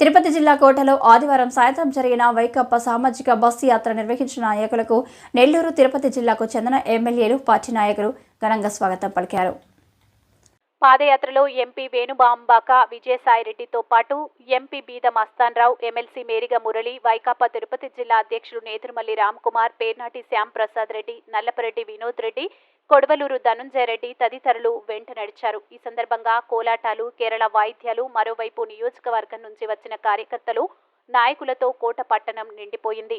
తిరుపతి జిల్లా కోటలో ఆదివారం సాయంత్రం జరిగిన వైకప్ప సామాజిక బస్సు యాత్ర నిర్వహించిన నాయకులకు నెల్లూరు తిరుపతి జిల్లాకు చెందిన ఎమ్మెల్యేలు పార్టీ నాయకులు ఘనంగా స్వాగతం పలికారు. పాదయాత్రలో ఎంపీ వేణుబాంబాక విజయసాయిరెడ్డితో పాటు ఎంపీ బీద మస్తాన్రావు ఎమ్మెల్సీ మేరిగ మురళి వైకాపా తిరుపతి జిల్లా అధ్యక్షులు నేతురుమల్లి రామ్కుమార్ పేర్నాటి శ్యాంప్రసాద్ రెడ్డి నల్లపరెడ్డి వినోద్ రెడ్డి కొడవలూరు ధనుంజయ రెడ్డి తదితరులు వెంట నడిచారు. ఈ సందర్భంగా కోలాటాలు కేరళ వాయిద్యాలు మరోవైపు నియోజకవర్గం నుంచి వచ్చిన కార్యకర్తలు నాయకులతో కోట పట్టణం నిండిపోయింది.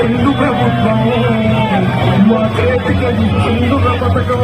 చెండు ప్రభుత్వం. మా చేతికి చెండు పథకం